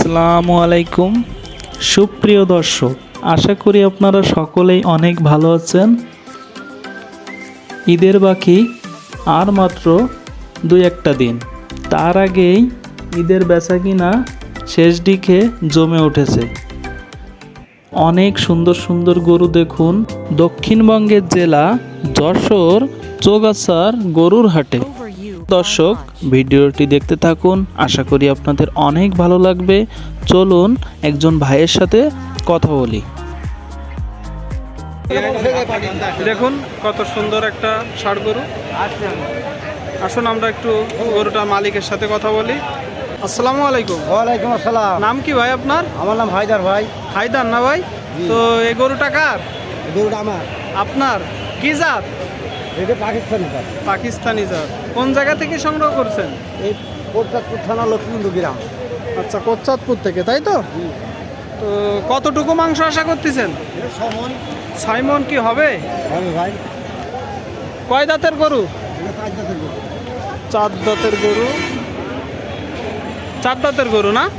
আসসালামু আলাইকুম। সুপ্রিয় দর্শক, আশা করি আপনারা সকলেই অনেক ভালো আছেন। ঈদের বাকি আর মাত্র দুই একটা দিন। তার আগেই ঈদের বেচা কিনা শেষ দিকে জমে উঠেছে। অনেক সুন্দর সুন্দর গরু দেখুন। দক্ষিণবঙ্গের জেলা যশোর চৌগাছার গরুর হাটে। দর্শক ভিডিওটি দেখতে থাকুন। আশা করি আপনাদের অনেক ভালো লাগবে। চলুন একজন ভাইয়ের সাথে কথা বলি। দেখুন কত সুন্দর একটা ষাড় গরু। আসুন আমরা একটু গরুটার মালিকের সাথে কথা বলি। আসসালামু আলাইকুম। ওয়ালাইকুম আসসালাম। নাম কি ভাই আপনার? আমার নাম হায়দার ভাই। হায়দার না ভাই? তো এই গরুটা কার? গরুটা আমার। আপনার? কি জাত? এটা পাকিস্তানি জাত। কোন জায়গা থেকে সংগ্রহ করছেন? এই কোটচাঁদপুর থানা লক্ষ্মীবন্ধু গ্রাম। আচ্ছা কোচ্চাঁদপুর থেকে তাই তো? তো কতটুকু মাংস আশা করতেছেন? সাইমন কি হবে? ভাই। কয় দাঁতের গরু? চার দাঁতের গরু। চার দাঁতের গরু না?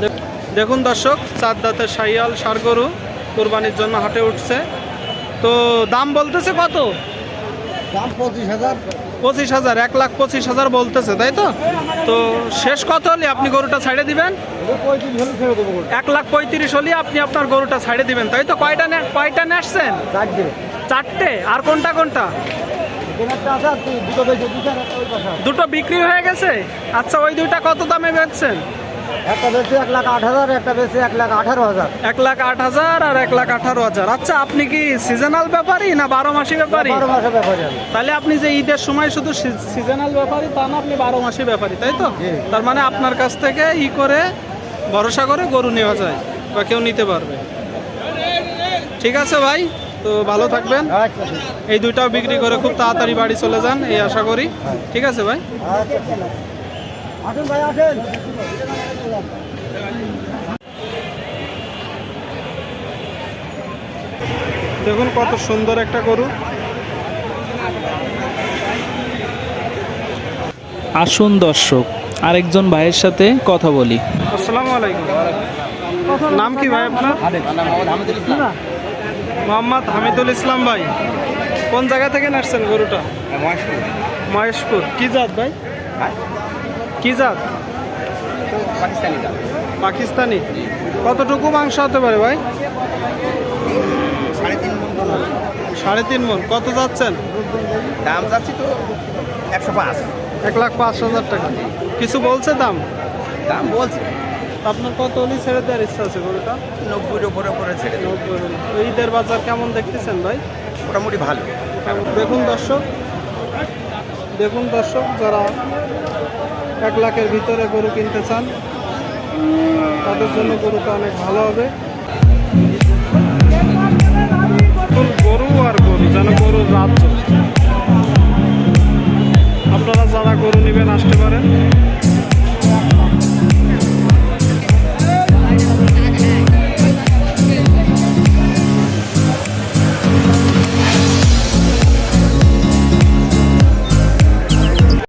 দেখ- দেখুন দর্শক চার দাঁতের সাইয়াল সার গরু কোরবানির জন্য হাটে উঠছে। তো দাম বলতেছে কত? পঁচিশ হাজার। এক লাখ পঁচিশ হাজার বলতেছে তাই তো? তো শেষ কত হলে আপনি গরুটা ছাড়ে দিবেন। এক লাখ পঁয়ত্রিশ হলে আপনি আপনার গরুটা ছাড়ে দিবেন তাই তো? কয়টা নে কয়টা নেসছেন চারটে। আর কোনটা কোনটা। দুটো বিক্রি হয়ে গেছে? আচ্ছা ওই দুইটা কত দামে বেচছেন? একটা বেশি এক লাখ আট হাজার একটা বেশি এক লাখ আঠারো হাজার। এক লাখ আট হাজার আর এক লাখ আঠারো হাজার। আচ্ছা আপনি কি সিজনাল ব্যাপারী না বারো মাসি ব্যাপারী? বারো মাসে ব্যাপারে আমি। তাহলে আপনি যে ঈদের সময় শুধু সিজনাল ব্যাপারী তা না আপনি বারো মাসি ব্যাপারী তাই তো? জি। তার মানে আপনার কাছ থেকে ই করে ভরসা করে গরু নেওয়া যায় বা কেউ নিতে পারবে। ঠিক আছে ভাই তো ভালো থাকবেন। আচ্ছা। ঠিক আছে। এই দুইটাও বিক্রি করে খুব তাড়াতাড়ি বাড়ি চলে যান এই আশা করি। ঠিক আছে ভাই। আচ্ছা ঠিক আছে। আসুন ভাই আসেন। দেখুন কত সুন্দর একটা গরু। আসুন দর্শক আরেকজন ভাইয়ের সাথে কথা বলি। আসসালামু আলাইকুম। নাম কি ভাই আপনার? মোহাম্মদ হামিদুল ইসলাম। ভাই কোন জায়গা থেকে নাচছেন গরুটা? মহেশপুর। কি জাত ভাই? কি জাত? পাকিস্তানি। কতটুকু মাংস হতে পারে ভাই? সাড়ে তিন মন। কত যাচ্ছেন? দাম যাচ্ছি তো একশো পাঁচ। এক লাখ পাঁচ হাজার টাকা। কিছু বলছে দাম? দাম বলছে। আপনার কত হলি ছেড়ে দেওয়ার ইচ্ছা আছে গরুটা? নব্বইয়ের উপরে উপরে ছেড়ে নব্বই ঈদের বাজার কেমন দেখতেছেন ভাই? মোটামুটি ভালো। দেখুন দর্শক। দেখুন দর্শক যারা এক লাখের ভিতরে গরু কিনতে চান তাদের জন্য গরুটা অনেক ভালো হবে।